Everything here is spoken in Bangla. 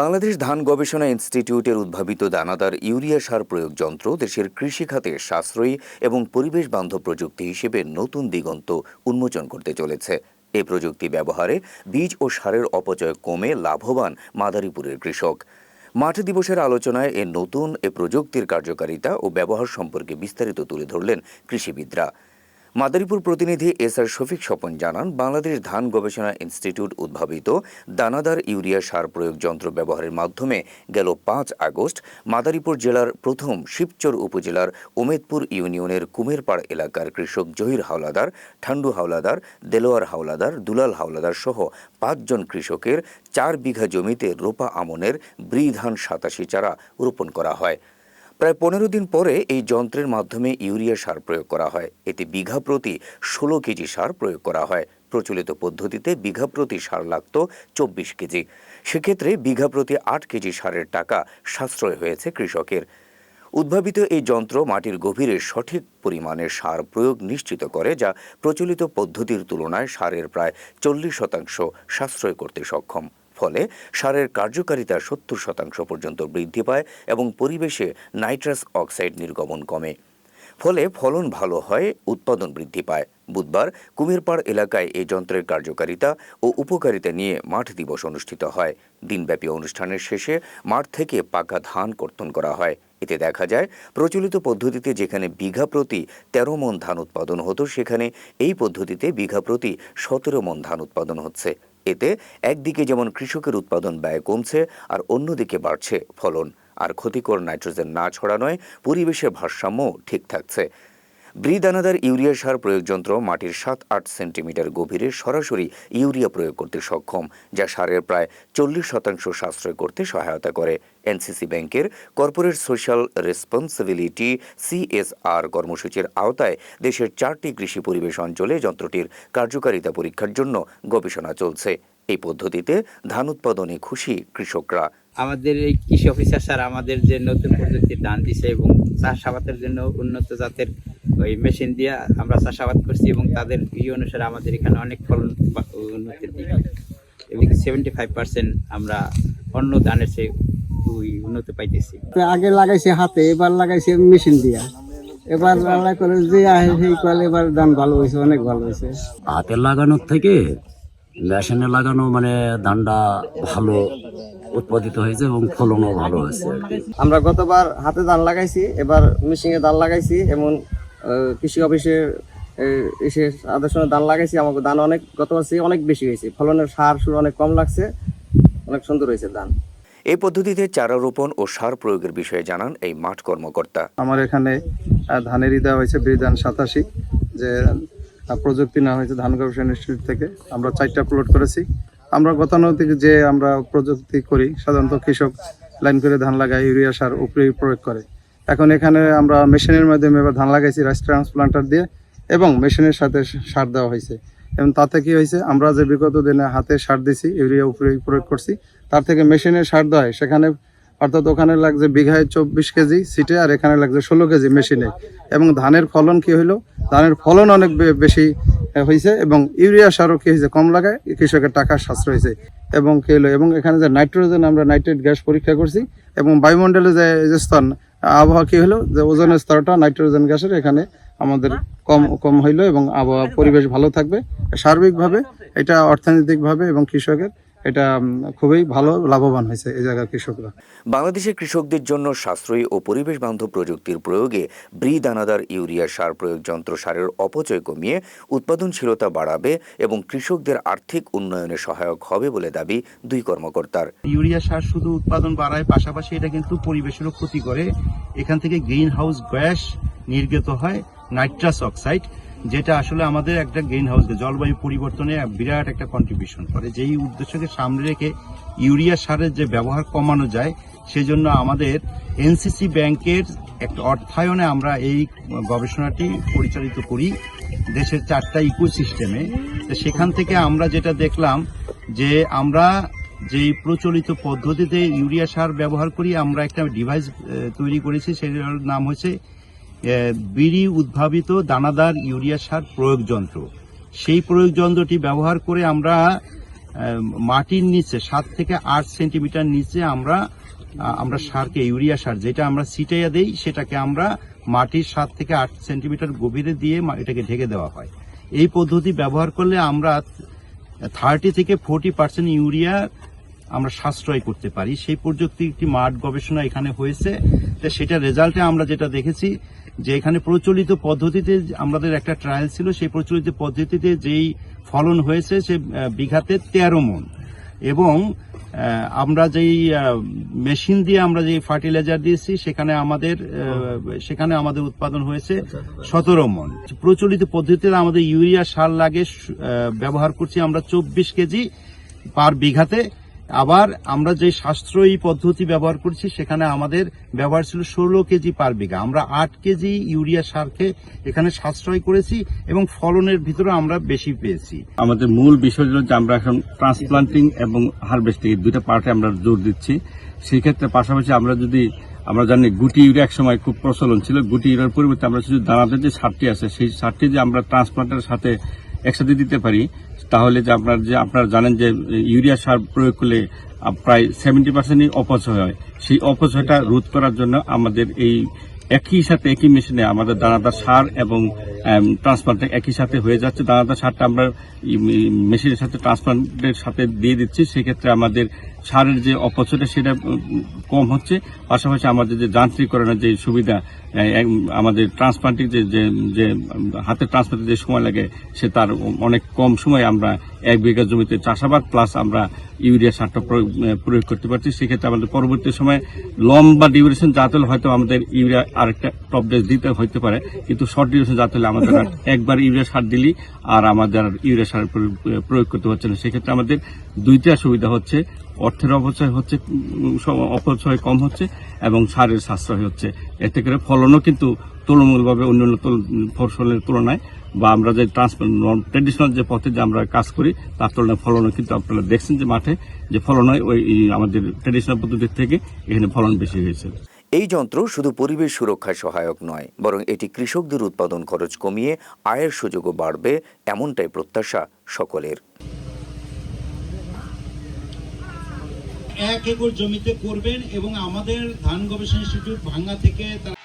বাংলাদেশ ধান গবেষণা ইনস্টিটিউটের উদ্ভাবিত দানাদার ইউরিয়া সার প্রয়োগ যন্ত্র দেশের কৃষিখাতে সাশ্রয়ী এবং পরিবেশ বান্ধব প্রযুক্তি হিসেবে নতুন দিগন্ত উন্মোচন করতে চলেছে। এ প্রযুক্তি ব্যবহারে বীজ ও সারের অপচয় কমে লাভবান মাদারীপুরের কৃষক। মাঠ দিবসের আলোচনায় এ নতুন এ প্রযুক্তির কার্যকারিতা ও ব্যবহার সম্পর্কে বিস্তারিত তুলে ধরলেন কৃষিবিদরা। মাদারীপুর প্রতিনিধি এস আর শফিক স্বপন জানান, বাংলাদেশ ধান গবেষণা ইনস্টিটিউট উদ্ভাবিত দানাদার ইউরিয়া সার প্রয়োগ যন্ত্র ব্যবহারের মাধ্যমে গেল পাঁচ আগস্ট মাদারীপুর জেলার প্রথম শিবচর উপজেলার উমেদপুর ইউনিয়নের কুমেরপাড় এলাকার কৃষক জহির হাওলাদার, ঠান্ডু হাওলাদার, দেলোয়ার হাওলাদার, দুলাল হাওলাদার সহ পাঁচজন কৃষকের চার বিঘা জমিতে রোপা আমনের ব্রি ধান সাতাশি চারা রোপণ করা হয়। প্রায় পনেরো দিন পরে এই যন্ত্রের মাধ্যমে ইউরিয়া সার প্রয়োগ করা হয়। এতে বিঘা প্রতি ষোলো কেজি সার প্রয়োগ করা হয়। প্রচলিত পদ্ধতিতে বিঘা প্রতি সার লাগত চব্বিশ কেজি। সেক্ষেত্রে বিঘা প্রতি আট কেজি সারের টাকা সাশ্রয় হয়েছে কৃষকের। উদ্ভাবিত এই যন্ত্র মাটির গভীরে সঠিক পরিমাণে সার প্রয়োগ নিশ্চিত করে, যা প্রচলিত পদ্ধতির তুলনায় সারের প্রায় চল্লিশ শতাংশ সাশ্রয় করতে সক্ষম। ফলে সারের কার্যকারিতা সত্তর শতাংশ পর্যন্ত বৃদ্ধি পায় এবং পরিবেশে নাইট্রাস অক্সাইড নির্গমন কমে। ফলে ফলন ভালো হয়, উৎপাদন বৃদ্ধি পায়। বুধবার কুমিরপাড় এলাকায় এই যন্ত্রের কার্যকারিতা ও উপকারিতা নিয়ে মাঠ দিবস অনুষ্ঠিত হয়। দিনব্যাপী অনুষ্ঠানের শেষে মাঠ থেকে পাকা ধান কর্তন করা হয়। এতে দেখা যায়, প্রচলিত পদ্ধতিতে যেখানে বিঘা প্রতি তেরো মন ধান উৎপাদন হতো, সেখানে এই পদ্ধতিতে বিঘা প্রতি সতেরো মন ধান উৎপাদন হচ্ছে। এতে একদিকে যেমন কৃষকের উৎপাদন ব্যয় কমছে আর অন্যদিকে বাড়ছে ফলন। আর ক্ষতিকর নাইট্রোজেন না ছড়ানোয় পরিবেশের ভারসাম্যও ঠিক থাকছে। ব্রি দানাদার ইউরিয়া সার প্রয়োগ যন্ত্র মাটির সাত আট সেন্টিমিটার গভীরে সরাসরি ইউরিয়া প্রয়োগ করতে সক্ষম, যা সারের প্রায় চল্লিশ শতাংশ সাশ্রয় করতে সহায়তা করে। এনসিসি ব্যাংকের কর্পোরেট সোশ্যাল রেসপন্সিবিলিটি সিএসআর কর্মসূচির আওতায় দেশের চারটি কৃষি পরিবেশ অঞ্চলে যন্ত্রটির কার্যকারিতা পরীক্ষার জন্য গবেষণা চলছে। এই পদ্ধতিতে ধান উৎপাদনে খুশি কৃষকরা। আমাদের এই কৃষি অফিসার স্যার আমাদের যে নতুন প্রযুক্তির দান দিছে এবং চাষাবাদের জন্য উন্নত জাতের ওই মেশিন দিয়ে আমরা চাষাবাদ করছি এবং তাদের ই অনুসারে আমাদের এখানে অনেক ফলন উন্নতির দিক এবং সেভেন্টি ফাইভ পার্সেন্ট আমরা অন্য ধানের চেয়ে ওই উন্নত পাইতেছি। আগে লাগাইছে হাতে এবার লাগাইছে মেশিন দিয়া। এবার আল্লাহ করে যে আহে সেই কলে এবার দাম ভালো হয়েছে অনেক ভালো হয়েছে। হাতে লাগানোর থেকে মেশিনে লাগানো মানে ধানটা ভালো উৎপাদিত হয়েছে এবং ফলনও ভালো হয়েছে আমরা গতবার হাতে ধান লাগাইছি এবার মেশিনে ধান লাগাইছি এমন কৃষি অফিসের এসে আদর্শনে ধান লাগাইছি আমাকে ধান অনেক গতবার চেয়ে অনেক বেশি হয়েছে। ফলনের সার সুর অনেক কম লাগছে অনেক সুন্দর হয়েছে ধান। এই পদ্ধতিতে চারা রোপণ ও সার প্রয়োগের বিষয়ে জানান এই মাঠ কর্মকর্তা। আমার এখানে আহ, ধানেরই দেওয়া হয়েছে বিধান সাতাশি যে প্রযুক্তি নেওয়া হয়েছে ধান গবেষণা ইনস্টিটিউট থেকে আমরা চারটা প্লট করেছি। আমরা গতানুগতিক যে আমরা প্রযুক্তি করি, সাধারণত কৃষক লাইন করে ধান লাগায়, ইউরিয়া সার উপরে প্রয়োগ করে। এখন এখানে আমরা মেশিনের মাধ্যমে এবার ধান লাগাইছি রাইস ট্রান্সপ্লান্টার দিয়ে, এবং মেশিনের সাথে সার দেওয়া হয়েছে। এবং তাতে কি হয়েছে, আমরা যে বিগত দিনে হাতে সার দিছি, ইউরিয়া উপরে প্রয়োগ করছি, তার থেকে মেশিনের সার দেওয়া হয়, সেখানে অর্থাৎ ওখানে লাগছে বিঘায় চব্বিশ কেজি সিটে আর এখানে লাগছে ষোলো কেজি মেশিনে। এবং ধানের ফলন কি হইল? ধানের ফলন অনেক বেশি হয়েছে এবং ইউরিয়া সারও কি হয়েছে কম লাগায় কৃষকের টাকার সাশ্রয় হয়েছে এবং কি হলো এবং এখানে যে নাইট্রোজেন আমরা নাইট্রেট গ্যাস পরীক্ষা করছি এবং বায়ুমণ্ডলে যে স্তর আবহাওয়া কি হলো যে ওজনের স্তরটা নাইট্রোজেন গ্যাসের এখানে আমাদের কম কম হইল এবং আবহাওয়া পরিবেশ ভালো থাকবে। সার্বিকভাবে, এটা অর্থনৈতিকভাবে এবং কৃষকের এটা খুবই ভালো লাভবান হয়েছে এই জায়গার কৃষকরা। বাংলাদেশের কৃষকদের জন্য সাশ্রয়ী ও পরিবেশ বান্ধব প্রযুক্তির প্রয়োগে ব্রি দানাদার ইউরিয়া সার প্রয়োগ যন্ত্র সারের অপচয় কমিয়ে উৎপাদনশীলতা বাড়াবে এবং কৃষকদের আর্থিক উন্নয়নে সহায়ক হবে বলে দাবি দুই কর্মকর্তার। ইউরিয়া সার শুধু উৎপাদন বাড়ায় পাশাপাশি এটা কিন্তু পরিবেশেরও ক্ষতি করে। এখান থেকে গ্রিন হাউস গ্যাস নির্গত হয় নাইট্রাস অক্সাইড। যেটা আসলে আমাদের একটা গ্রিন হাউস জলবায়ু পরিবর্তনে বিরাট একটা কন্ট্রিবিউশন করে। যেই উদ্দেশ্যকে সামনে রেখে ইউরিয়া সারের যে ব্যবহার কমানো যায় সেজন্য আমাদের এনসিসি ব্যাংকের একটা অর্থায়নে আমরা এই গবেষণাটি পরিচালিত করি দেশের চারটা ইকোসিস্টেমে সেখান থেকে আমরা যেটা দেখলাম যে আমরা যেই প্রচলিত পদ্ধতিতে ইউরিয়া সার ব্যবহার করি আমরা একটা ডিভাইস তৈরি করেছি সেটার নাম আহ, বিড়ি উদ্ভাবিত দানাদার ইউরিয়া সার প্রয়োগ যন্ত্র সেই প্রয়োগ যন্ত্রটি ব্যবহার করে আমরা মাটির নিচে, সাত থেকে আট সেন্টিমিটার নিচে আমরা আমরা সারকে, ইউরিয়া সার, যেটা আমরা ছিটাইয়া দেই, সেটাকে আমরা মাটির সাত থেকে আট সেন্টিমিটার গভীরে দিয়ে এটাকে ঢেকে দেওয়া হয়। এই পদ্ধতি ব্যবহার করলে আমরা থার্টি থেকে ফোর্টি পার্সেন্ট ইউরিয়া আমরা সাশ্রয় করতে পারি। সেই প্রযুক্তি একটি মাঠ গবেষণা এখানে হয়েছে। তো সেটা রেজাল্টে আমরা যেটা দেখেছি, যে এখানে প্রচলিত পদ্ধতিতে আমাদের একটা ট্রায়াল ছিল। সেই প্রচলিত পদ্ধতিতে যেই ফলন হয়েছে, সে বিঘাতে তেরো মন। এবং আমরা যেই মেশিন দিয়ে আমরা যে ফার্টিলাইজার দিয়েছি, সেখানে আমাদের সেখানে আমাদের উৎপাদন হয়েছে সতেরো মন। প্রচলিত পদ্ধতিতে আমাদের ইউরিয়া সার লাগে ব্যবহার করছি আমরা চব্বিশ কেজি পার বিঘাতে। আবার আমরা যে সাশ্রয়ী পদ্ধতি ব্যবহার করছি, সেখানে আমাদের ব্যবহার ছিল ষোলো কেজি পার বিঘা। আমরা আট কেজি ইউরিয়া সারকে এখানে সাশ্রয় করেছি এবং ফলনের ভিতরে আমরা বেশি পেয়েছি। আমাদের মূল বিষয় হলো যে আমরা এখন ট্রান্সপ্লান্টিং এবং হারভেস্টিং দুইটা পার্টে আমরা জোর দিচ্ছি। সেই ক্ষেত্রে পাশাপাশি আমরা যদি, আমরা জানি গুটি ইউরিয়া এক সময় খুব প্রচলন ছিল, গুটি ইউরিয়ার পরিবর্তে আমরা শুধু দানাদের যে সারটি আছে, সেই সারটি যে আমরা ট্রান্সপ্লান্টের সাথে একসাথে দিতে পারি, তাহলে যে আপনার যে, আপনার জানেন যে, ইউরিয়া সার প্রয়োগ করলে প্রায় সেভেন্টি পার্সেন্টই অপচয় হয়। সেই অপচয়টা রোধ করার জন্য আমাদের এই একই সাথে, একই মেশিনে আমাদের দানাদার সার এবং ট্রান্সপ্লান্ট একই সাথে হয়ে যাচ্ছে। দানাদার সারটা আমরা মেশিনের সাথে, ট্রান্সপ্লান্টের সাথে দিয়ে দিচ্ছি। সেক্ষেত্রে আমাদের সারের যে অপচয়টা সেটা কম হচ্ছে। পাশাপাশি আমাদের যে যান্ত্রিকরণের যে সুবিধা আমাদের ট্রান্সপ্লান্টিং যে যে হাতে ট্রান্সপ্লান্টের যে সময় লাগে সে তার অনেক কম সময় আমরা এক বিঘা জমিতে চাষাবাদ প্লাস আমরা ইউরিয়া সারটা প্রয়োগ করতে পারছি। সেক্ষেত্রে আমাদের পরবর্তী সময়ে লম্বা ডিউরেশন যাতে হলে হয়তো আমাদের ইউরিয়া আরেকটা টপ ডেস দিতে হইতে পারে। কিন্তু শর্ট ডিউরেশন যাতে হলে আমাদের একবার ইউরিয়া সার দিলি আর আমাদের ইউরিয়া সার প্রয়োগ- করতে হচ্ছে না। সেক্ষেত্রে আমাদের দুইটা সুবিধা হচ্ছে। অর্থের অপচয় হচ্ছে অপচয় কম হচ্ছে এবং সারের সাশ্রয় হচ্ছে। এতে করে ফলনও কিন্তু তুলনামূলকভাবে অন্যান্য ফসলের তুলনায় বা আমরা যে ট্রেডিশনাল যে পথে যে আমরা কাজ করি, তার তুলনায় ফলনও কিন্তু আপনারা দেখছেন যে মাঠে যে ফলন হয়, ওই আমাদের ট্রেডিশনাল পদ্ধতির থেকে এখানে ফলন বেশি হয়েছে। এই যন্ত্র শুধু পরিবেশ সুরক্ষায় সহায়ক নয়, বরং এটি কৃষকদের উৎপাদন খরচ কমিয়ে, আয়ের সুযোগও বাড়বে, এমনটাই প্রত্যাশা সকলের। এক একর জমিতে করবেন এবং আমাদের ধান গবেষণা ইনস্টিটিউট ভাঙ্গা থেকে তারা